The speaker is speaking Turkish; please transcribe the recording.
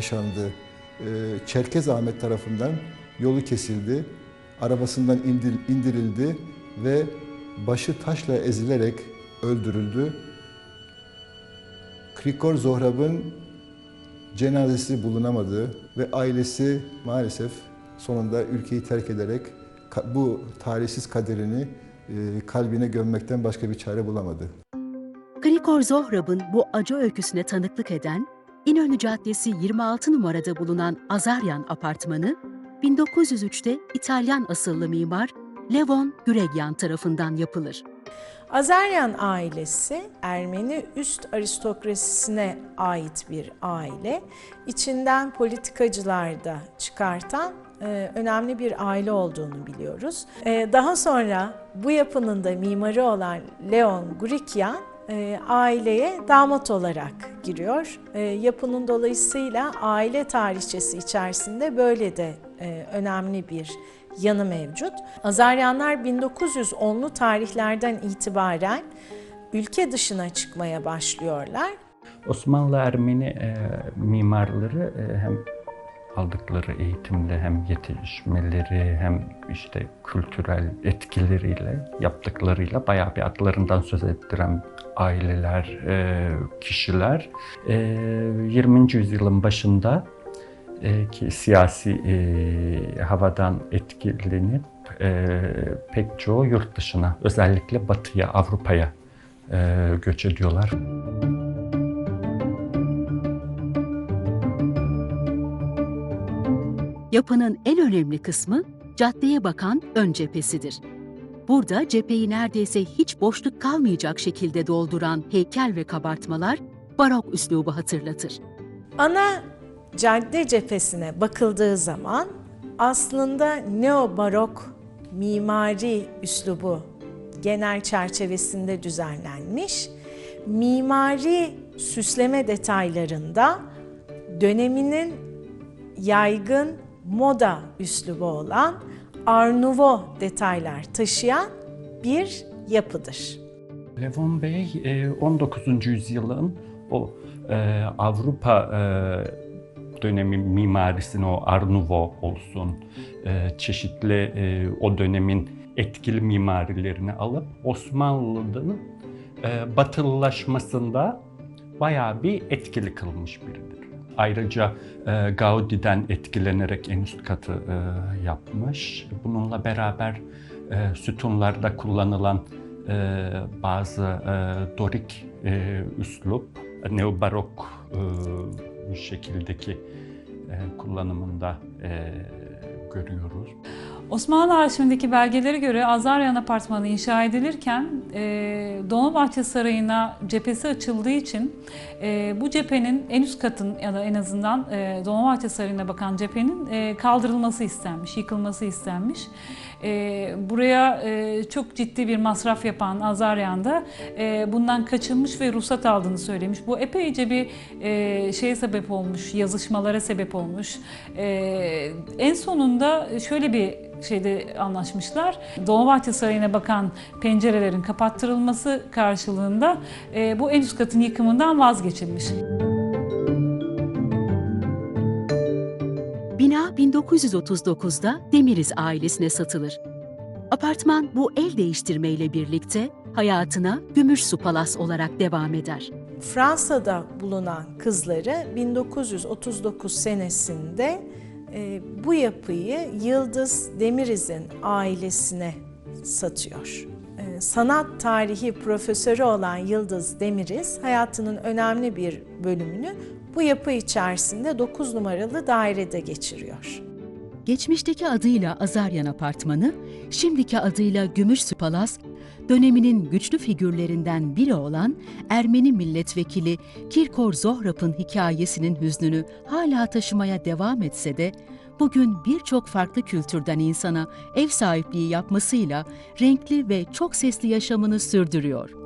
yaşandı. Ee, Çerkez Ahmet tarafından yolu kesildi. Arabasından indir- indirildi ve başı taşla ezilerek öldürüldü. Krikor Zohrab'ın cenazesi bulunamadı ve ailesi maalesef sonunda ülkeyi terk ederek bu talihsiz kaderini e, kalbine gömmekten başka bir çare bulamadı. Krikor Zohrab'ın bu acı öyküsüne tanıklık eden İnönü Caddesi 26 numarada bulunan Azaryan apartmanı 1903'te İtalyan asıllı mimar Levon Güregyan tarafından yapılır. Azeryan ailesi Ermeni üst aristokrasisine ait bir aile. İçinden politikacılar da çıkartan e, önemli bir aile olduğunu biliyoruz. E, daha sonra bu yapının da mimarı olan Leon Gurikyan e, aileye damat olarak giriyor. E, yapının dolayısıyla aile tarihçesi içerisinde böyle de e, önemli bir yanı mevcut. Azaryanlar 1910'lu tarihlerden itibaren ülke dışına çıkmaya başlıyorlar. Osmanlı Ermeni e, mimarları e, hem aldıkları eğitimle hem yetişmeleri hem işte kültürel etkileriyle yaptıklarıyla bayağı bir adlarından söz ettiren aileler, e, kişiler e, 20. yüzyılın başında e, ki siyasi e, havadan etkilenip e, pek çoğu yurt dışına özellikle batıya, Avrupa'ya e, göç ediyorlar. Yapının en önemli kısmı caddeye bakan ön cephesidir. Burada cepheyi neredeyse hiç boşluk kalmayacak şekilde dolduran heykel ve kabartmalar barok üslubu hatırlatır. Ana cadde cephesine bakıldığı zaman aslında neo-barok mimari üslubu genel çerçevesinde düzenlenmiş. Mimari süsleme detaylarında döneminin yaygın moda üslubu olan Art Nouveau detaylar taşıyan bir yapıdır. Levon Bey e, 19. yüzyılın o e, Avrupa e, dönemi mimarisini o Art Nouveau olsun e, çeşitli e, o dönemin etkili mimarilerini alıp Osmanlı'nın e, batılılaşmasında bayağı bir etkili kılmış biridir. Ayrıca e, Gaudi'den etkilenerek en üst katı e, yapmış. Bununla beraber e, sütunlarda kullanılan e, bazı e, Dorik e, üslup, neobarok e, şekildeki e, kullanımında e, görüyoruz. Osmanlı arşivindeki belgelere göre Azaryan Apartmanı inşa edilirken e, Dolmabahçe Sarayı'na cephesi açıldığı için e, bu cephenin en üst katın ya da en azından e, Dolmabahçe Sarayı'na bakan cephenin e, kaldırılması istenmiş, yıkılması istenmiş. E, buraya e, çok ciddi bir masraf yapan Azaryan da e, bundan kaçınmış ve ruhsat aldığını söylemiş. Bu epeyce bir e, şeye sebep olmuş, yazışmalara sebep olmuş. E, en sonunda şöyle bir şeyde anlaşmışlar. Dolmabahçe Sarayı'na bakan pencerelerin kapattırılması karşılığında e, bu en üst katın yıkımından vazgeçilmiş. Bina 1939'da Demiriz ailesine satılır. Apartman bu el değiştirmeyle birlikte hayatına Gümüş Su Palas olarak devam eder. Fransa'da bulunan kızları 1939 senesinde e, bu yapıyı Yıldız Demiriz'in ailesine satıyor. E, sanat tarihi profesörü olan Yıldız Demiriz hayatının önemli bir bölümünü bu yapı içerisinde 9 numaralı dairede geçiriyor. Geçmişteki adıyla Azaryan Apartmanı, şimdiki adıyla Gümüş Su Palas, döneminin güçlü figürlerinden biri olan Ermeni milletvekili Kirkor Zohrab'ın hikayesinin hüznünü hala taşımaya devam etse de, bugün birçok farklı kültürden insana ev sahipliği yapmasıyla renkli ve çok sesli yaşamını sürdürüyor.